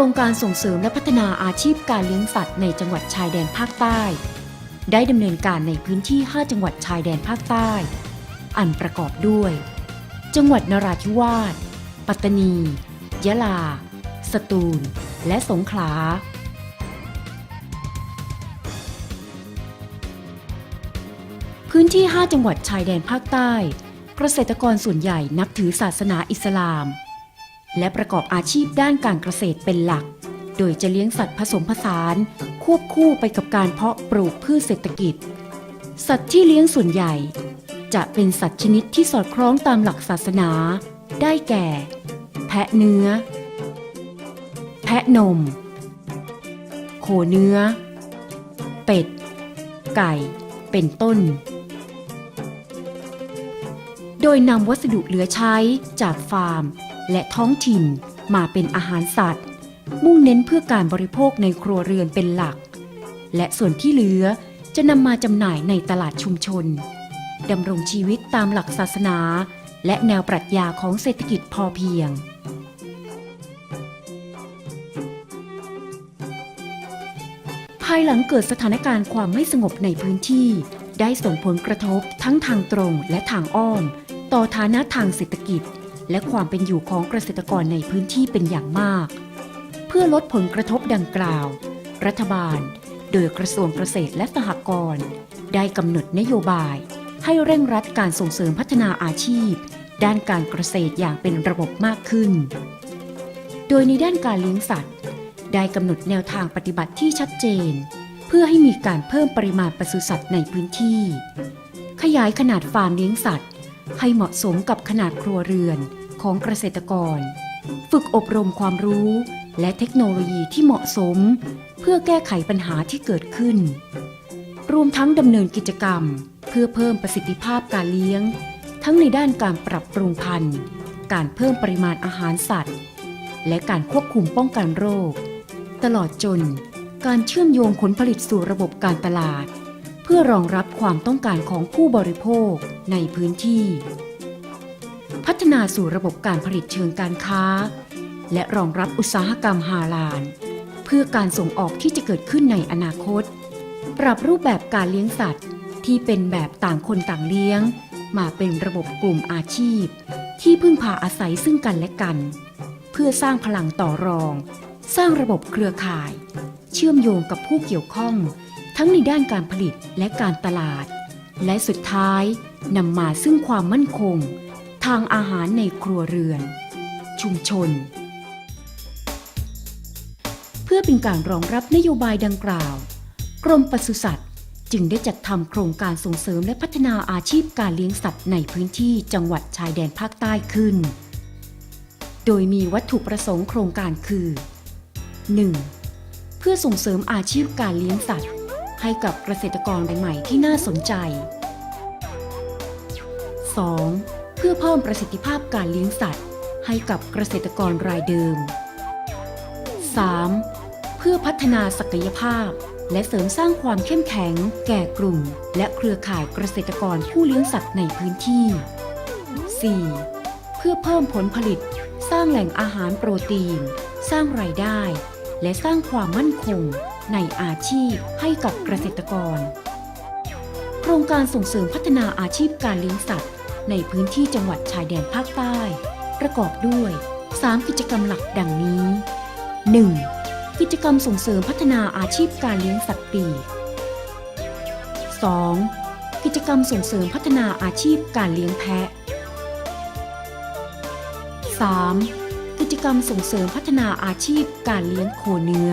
ครงการส่งเสริมและพัฒนาอาชีพการเลี้ยงสัตว์ในจังหวัดชายแดนภาคใต้ ได้ดำเนินการในพื้นที่ 5 จังหวัดชายแดนภาคใต้ อันประกอบด้วย จังหวัดนราธิวาส ปัตตานี ยะลา สตูล และสงขลาพื้นที่ 5 จังหวัดชายแดนภาคใต้ เกษตรกรส่วนใหญ่นับถือศาสนาอิสลาม และประกอบอาชีพด้านการเกษตรเป็นหลัก โดยจะเลี้ยงสัตว์ผสมผสาน ควบคู่ไปกับการเพาะปลูกพืชเศรษฐกิจ สัตว์ที่เลี้ยงส่วนใหญ่ จะเป็นสัตว์ชนิดที่สอดคล้องตามหลักศาสนา ได้แก่ แพะเนื้อ แพะนม โคเนื้อ เป็ด ไก่ เป็นต้นโดยนำวัสดุเหลือใช้จากฟาร์ม และท้องถิ่นมาเป็นอาหารสัตว์ มุ่งเน้นเพื่อการบริโภคในครัวเรือนเป็นหลัก และส่วนที่เหลือจะนำมาจำหน่ายในตลาดชุมชนดำรงชีวิตตามหลักศาสนา และแนวปรัชญาของเศรษฐกิจพอเพียง ภายหลังเกิดสถานการณ์ความไม่สงบในพื้นที่ ได้ส่งผลกระทบทั้งทางตรงและทางอ้อม ต่อฐานะทางเศรษฐกิจ และความเป็นอยู่ของเกษตรกรในพื้นที่เป็นอย่างมาก เพื่อลดผลกระทบดังกล่าว รัฐบาล โดยกระทรวงเกษตรและสหกรณ์ได้กำหนดนโยบาย ให้เร่งรัดการส่งเสริมพัฒนาอาชีพ ด้านการเกษตรอย่างเป็นระบบมากขึ้น โดยในด้านการเลี้ยงสัตว์ ได้กำหนดแนวทางปฏิบัติที่ชัดเจน เพื่อให้มีการเพิ่มปริมาณปศุสัตว์ในพื้นที่ ขยายขนาดฟาร์มเลี้ยงสัตว์ ให้เหมาะสมกับขนาดครัวเรือน ของเกษตรกร ฝึกอบรมความรู้และเทคโนโลยีที่เหมาะสม เพื่อแก้ไขปัญหาที่เกิดขึ้น รวมทั้งดำเนินกิจกรรม เพื่อเพิ่มประสิทธิภาพการเลี้ยง ทั้งในด้านการปรับปรุงพันธุ์ การเพิ่มปริมาณอาหารสัตว์ และการควบคุมป้องกันโรค ตลอดจน การเชื่อมโยงผลผลิตสู่ระบบการตลาด เพื่อรองรับความต้องการของผู้บริโภคในพื้นที่ ฒนาสู่ระบบการผลิตเชิงการค้า และรองรับอุตสาหกรรมฮาลาล เพื่อการส่งออกที่จะเกิดขึ้นในอนาคต ปรับรูปแบบการเลี้ยงสัตว์ ที่เป็นแบบต่างคนต่างเลี้ยง มาเป็นระบบกลุ่มอาชีพ ที่พึ่งพาอาศัยซึ่งกันและกัน เพื่อสร้างพลังต่อรอง สร้างระบบเครือข่าย เชื่อมโยงกับผู้เกี่ยวข้อง ทั้งในด้านการผลิตและการตลาด และสุดท้ายนำมาซึ่งความมั่นคง ทางอาหารในครัวเรือน ชุมชน เพื่อเป็นการรองรับนโยบายดังกล่าว กรมปศุสัตว์จึงได้จัดทำโครงการส่งเสริมและพัฒนาอาชีพการเลี้ยงสัตว์ในพื้นที่จังหวัดชายแดนภาคใต้ขึ้น โดยมีวัตถุประสงค์โครงการคือ 1. เพื่อส่งเสริมอาชีพการเลี้ยงสัตว์ ให้กับเกษตรกรใหม่ที่น่าสนใจ 2. เพื่อเพิ่มประสิทธิภาพการเลี้ยงสัตว์ ให้กับเกษตรกรรายเดิม 3. เพื่อพัฒนาศักยภาพ และเสริมสร้างความเข้มแข็ง แก่กลุ่ม และเครือข่ายเกษตรกรผู้เลี้ยงสัตว์ในพื้นที่ 4. เพื่อเพิ่มผลผลิต สร้างแหล่งอาหารโปรตีน สร้างรายได้ และสร้างความมั่นคง ในอาชีพให้กับเกษตรกร โครงการส่งเสริมพัฒนาอาชีพการเลี้ยงสัตว์ ในพื้นที่จังหวัดชายแดนภาคใต้ ประกอบด้วย 3 กิจกรรมหลักดังนี้ 1. กิจกรรมส่งเสริมพัฒนาอาชีพการเลี้ยงสัตว์ปีก 2. กิจกรรมส่งเสริมพัฒนาอาชีพการเลี้ยงแพะ 3. กิจกรรมส่งเสริมพัฒนาอาชีพการเลี้ยงโคเนื้อ